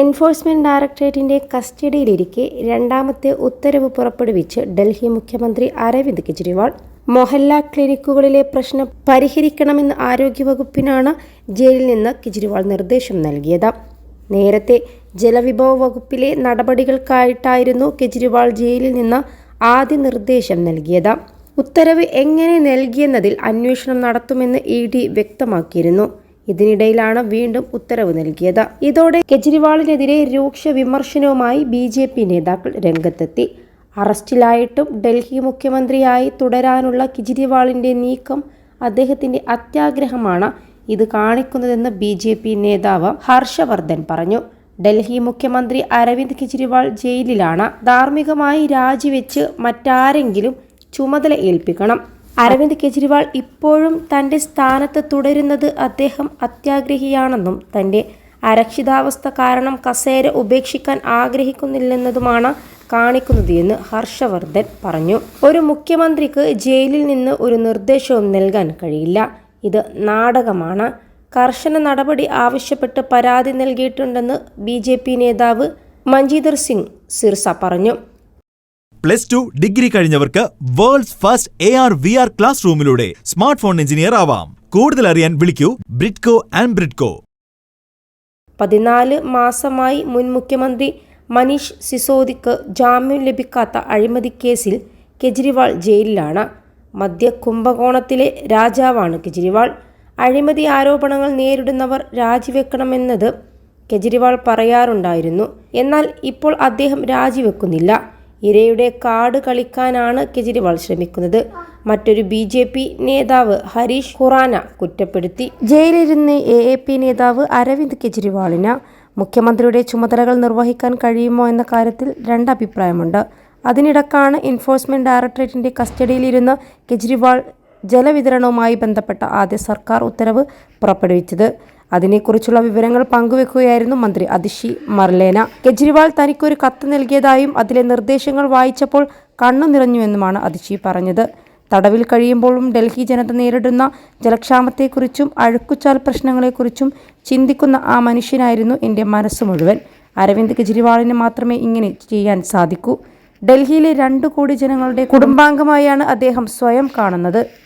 Enforcement ഡയറക്ടറേറ്റിന്റെ കസ്റ്റഡിയിലിരിക്കെ രണ്ടാമത്തെ ഉത്തരവ് പുറപ്പെടുവിച്ച് ഡൽഹി മുഖ്യമന്ത്രി അരവിന്ദ് കെജ്രിവാൾ. മൊഹല്ല ക്ലിനിക്കുകളിലെ പ്രശ്നം പരിഹരിക്കണമെന്ന് ആരോഗ്യവകുപ്പിനാണ് ജയിലിൽ നിന്ന് കെജ്രിവാൾ നിർദ്ദേശം നൽകിയത്. നേരത്തെ ജലവിഭവ വകുപ്പിലെ നടപടികൾക്കായിട്ടായിരുന്നു കെജ്രിവാൾ ജയിലിൽ നിന്ന് ആദ്യ നിർദ്ദേശം നൽകിയത്. ഉത്തരവ് എങ്ങനെ നൽകിയെന്നതിൽ അന്വേഷണം നടത്തുമെന്ന് ഇ ഡി വ്യക്തമാക്കിയിരുന്നു. ഇതിനിടയിലാണ് വീണ്ടും ഉത്തരവ് നൽകിയത്. ഇതോടെ കെജ്രിവാളിനെതിരെ രൂക്ഷ വിമർശനവുമായി ബി ജെ പി നേതാക്കൾ രംഗത്തെത്തി. അറസ്റ്റിലായിട്ടും ഡൽഹി മുഖ്യമന്ത്രിയായി തുടരാനുള്ള കെജ്രിവാളിന്റെ നീക്കം അദ്ദേഹത്തിന്റെ അത്യാഗ്രഹമാണ്. ഇത് കാണിക്കുന്നതെന്ന് ബി ജെ പി നേതാവ് ഹർഷവർദ്ധൻ പറഞ്ഞു. ഡൽഹി മുഖ്യമന്ത്രി അരവിന്ദ് കെജ്രിവാൾ ജയിലിലാണ്. ധാർമ്മികമായി രാജിവെച്ച് മറ്റാരെങ്കിലും ചുമതല ഏൽപ്പിക്കണം. അരവിന്ദ് കെജ്രിവാൾ ഇപ്പോഴും തന്റെ സ്ഥാനത്ത് തുടരുന്നത് അദ്ദേഹം അത്യാഗ്രഹിയാണെന്നും തന്റെ അരക്ഷിതാവസ്ഥ കാരണം കസേര ഉപേക്ഷിക്കാൻ ആഗ്രഹിക്കുന്നില്ലെന്നതുമാണ് കാണിക്കുന്നത് എന്ന് ഹർഷവർദ്ധൻ പറഞ്ഞു. ഒരു മുഖ്യമന്ത്രിക്ക് ജയിലിൽ നിന്ന് ഒരു നിർദ്ദേശവും നൽകാൻ കഴിയില്ല. ഇത് നാടകമാണ്. കർശന നടപടി ആവശ്യപ്പെട്ട് പരാതി നൽകിയിട്ടുണ്ടെന്ന് ബി നേതാവ് മഞ്ജീന്ദർ സിംഗ് സിർസ പറഞ്ഞു. Plus two degree കഴിഞ്ഞവർക്ക് world's first A R V R class റൂമിലൂടെ smart phone engineer ആവാം. കൂടുതൽ അറിയാൻ വിളിക്കൂ ബ്രിഡ്കോ ആൻഡ് ബ്രിഡ്കോ പതിനാല് മാസമായി മുൻ മുഖ്യമന്ത്രി മനീഷ് സിസോദിക്ക് ജാമ്യം ലഭിക്കാത്ത അഴിമതി കേസിൽ കെജ്രിവാൾ ജയിലിലാണ്. മധ്യ കുംഭകോണത്തിലെ രാജാവാണ് കെജ്രിവാൾ. അഴിമതി ആരോപണങ്ങൾ നേരിടുന്നവർ രാജിവെക്കണമെന്നത് കെജ്രിവാൾ പറയാറുണ്ടായിരുന്നു. എന്നാൽ ഇപ്പോൾ അദ്ദേഹം രാജിവെക്കുന്നില്ല. ഇരയുടെ കാട് കളിക്കാനാണ് കെജ്രിവാൾ ശ്രമിക്കുന്നത്. മറ്റൊരു ബി ജെ പി നേതാവ് ഹരീഷ് ഖുറാന കുറ്റപ്പെടുത്തി. ജയിലിരുന്ന് എ എ പി നേതാവ് അരവിന്ദ് കെജ്രിവാളിന് മുഖ്യമന്ത്രിയുടെ ചുമതലകൾ നിർവഹിക്കാൻ കഴിയുമോ എന്ന കാര്യത്തിൽ രണ്ടഭിപ്രായമുണ്ട് അതിനിടക്കാണ് എൻഫോഴ്സ്മെന്റ് ഡയറക്ടറേറ്റിന്റെ കസ്റ്റഡിയിലിരുന്ന് കെജ്രിവാൾ ജലവിതരണവുമായി ബന്ധപ്പെട്ട ആദ്യ സർക്കാർ ഉത്തരവ് പുറപ്പെടുവിച്ചത്. അതിനെക്കുറിച്ചുള്ള വിവരങ്ങൾ പങ്കുവെക്കുകയായിരുന്നു മന്ത്രി അതിഷി മർലേന. കെജ്രിവാൾ തനിക്കൊരു കത്ത് നൽകിയതായും അതിലെ നിർദ്ദേശങ്ങൾ വായിച്ചപ്പോൾ കണ്ണു നിറഞ്ഞുവെന്നുമാണ് അതിഷി പറഞ്ഞത്. തടവിൽ കഴിയുമ്പോഴും ഡൽഹി ജനത നേരിടുന്ന ജലക്ഷാമത്തെക്കുറിച്ചും അഴുക്കുചാൽ പ്രശ്നങ്ങളെക്കുറിച്ചും ചിന്തിക്കുന്ന ആ മനുഷ്യനായിരുന്നു എന്റെ മനസ്സ് മുഴുവൻ. അരവിന്ദ് കെജ്രിവാളിന് മാത്രമേ ഇങ്ങനെ ചെയ്യാൻ സാധിക്കൂ. ഡൽഹിയിലെ രണ്ടു കോടി ജനങ്ങളുടെ കുടുംബാംഗമായാണ് അദ്ദേഹം സ്വയം കാണുന്നത്.